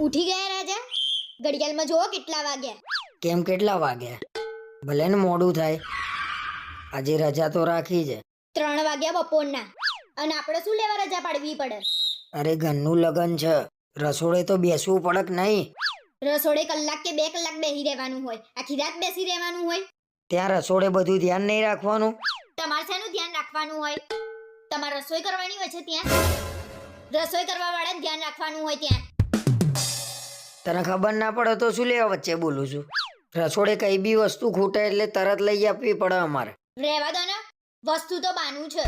ઉઠી ગયા રાજા? ઘડિયાળમાં જુઓ કેટલા વાગ્યા. કેમ કેટલા વાગ્યા? ભલે ને મોડું થાય. આજે રજા તો રાખી છે. ત્રણ વાગ્યા બપોરના. અને આપણે શું લેવા રજા પાડવી પડે? અરે ઘરનું લગન છે. રસોડે તો બેસવું પડે કે નહીં. રસોડે કલાક કે બે કલાક બેસી રહેવાનું હોય. આખી રાત બેસી રહેવાનું હોય. ત્યાં રસોડે બધું ધ્યાન નહીં રાખવાનું? તમારે શેનું ધ્યાન રાખવાનું હોય. તમારે રસોઈ કરવાની હોય છે ત્યાં? રસોઈ કરવા વાળા ધ્યાન રાખવાનું હોય ત્યાં. તને ખબર ના પડે તો શું લેવા વચ્ચે બોલું છું? રસોડે કઈ બી વસ્તુ ખૂટે એટલે તરત લઈ આપવી પડે અમારે. રહેવા દો ને. વસ્તુ તો બાનું છે.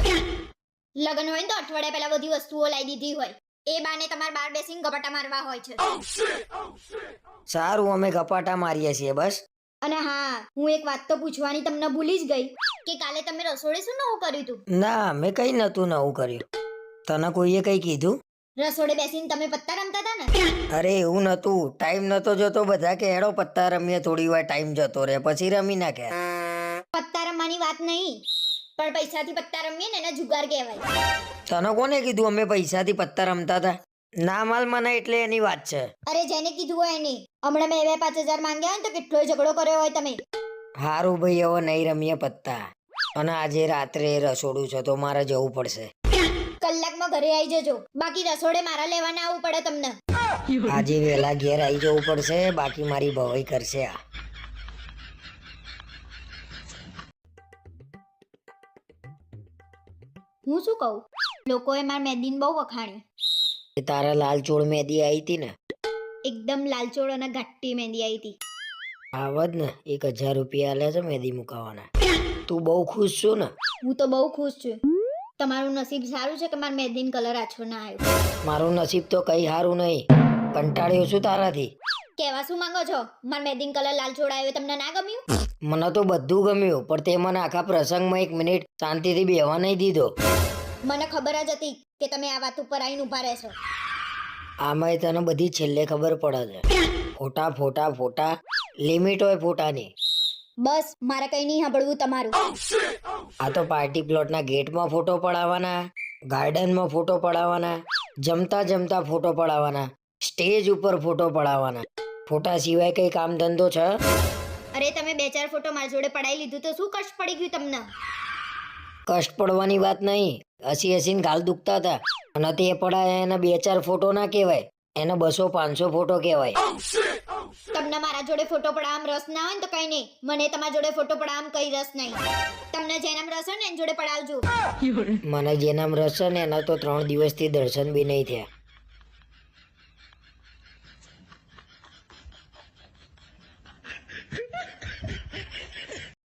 લગ્ન હોય ને તો અઠવાડિયા પહેલા બધી વસ્તુઓ લાવી દીધી હોય. એ બાને તમારે બાર બેસીને ગપાટા મારવા હોય છે. સારું અમે ગપાટા મારીએ છીએ બસ. અને હા હું એક વાત તો પૂછવાની તમને ભૂલી જ ગઈ કે કાલે તમે રસોડે શું નવું કર્યું હતું ના મેં કઈ નતું નવું કર્યું. તને કોઈએ કઈ કીધું? રસોડે બેસીને તમે પત્તા રમતા હતા ને? અરે એવું નતું ટાઈમ નતો જતો. બધા કે હેડો પત્તા રમીએ. થોડી વાર ટાઈમ જતો રહે. પછી રમી નાખે. પત્તા રમવાની વાત નહીં પણ પૈસાથી પત્તા રમીએ ને એને જુગાર કહેવાય. તને કોને કીધું અમે પૈસાથી પત્તા રમતા હતા? ના માલ મને એટલે એની વાત છે. અરે જેને કીધું હોય એની. હમણાં મેં બે પાંચ હજાર માંગ્યા હોય ને તો કેટલો ઝઘડો કર્યો હોય તમે. હારું ભાઈ હવે નહીં રમીએ પત્તા. અને આજે રાત્રે રસોડું છે તો મારે જવું પડશે. કલાકમાં ઘરે આવી જજો. બાકી રસોડે મારા લેવાના આવવું પડે તમને. આજે વેલા ઘેર આવી જવું પડશે બાકી મારી ભવાઈ કરશે આ. હું શું કહું? લોકોએ મારા મહેંદીને બહુ વખાણી તારા લાલચોળ મહેંદી મેદી આવી હતી ને? એકદમ લાલચોળ અને ઘાટી મહેંદી આવી હતી આવત ને એક હજાર રૂપિયા લે છે મેદી મુકાવાના. તું બહુ ખુશ છું ને? હું તો બહુ ખુશ છું. તમારું નસીબ સારું છે કે મારે મહેંદીન કલર આછો ના આવ્યો મારું નસીબ તો કઈ સારું નહીં. કંટાળ્યો છું તારાથી. કહેવા શું માંગો છો? મારે મહેંદીન કલર લાલ આવ્યો તમને ના ગમ્યું? મને તો બધું ગમ્યું પણ તે મને આખા પ્રસંગમાં એક મિનિટ શાંતિથી બેહવા નહીં દીધો. મને ખબર જ હતી કે તમે આ વાત ઉપર આવીને ઊભા રહેશો. આમાંય તને બધી છેલ્લે ખબર પડે છે. ફોટા ફોટા ફોટા લિમિટ હોય ફોટાની. બસ મારે કઈ નહીં સાંભળવું તમારું. આ તો પાર્ટી પ્લોટના ગેટમાં ફોટો પડાવવાના ગાર્ડનમાં ફોટો પડાવવાના જમતા જમતા ફોટો પડાવવાના સ્ટેજ ઉપર ફોટો પડાવવાના. ફોટા સિવાય કઈ કામ ધંધો છે? અરે તમે બે ચાર ફોટો મારી જોડે પડાવી લીધું તો શું કષ્ટ પડી ગયું તમને? કષ્ટ પડવાની વાત નહીં. હસી હસીને ગાલ દુખતા હતા. અને તે પડાયા એના બે ચાર ફોટો ના કહેવાય. એના બસો પાંચસો ફોટો કહેવાય. તમને મારા જોડે ફોટો પડાવવામાં રસ ના હોય ને તો કઈ નહીં. મને તમારા જોડે ફોટો પડાવવામાં કઈ રસ નહીં. તમને જેનામ રસ હોય ને એની જોડે પડાવજો. મને જેનામ રસ છે ને એના તો ત્રણ દિવસથી દર્શન બી નહીં થયા.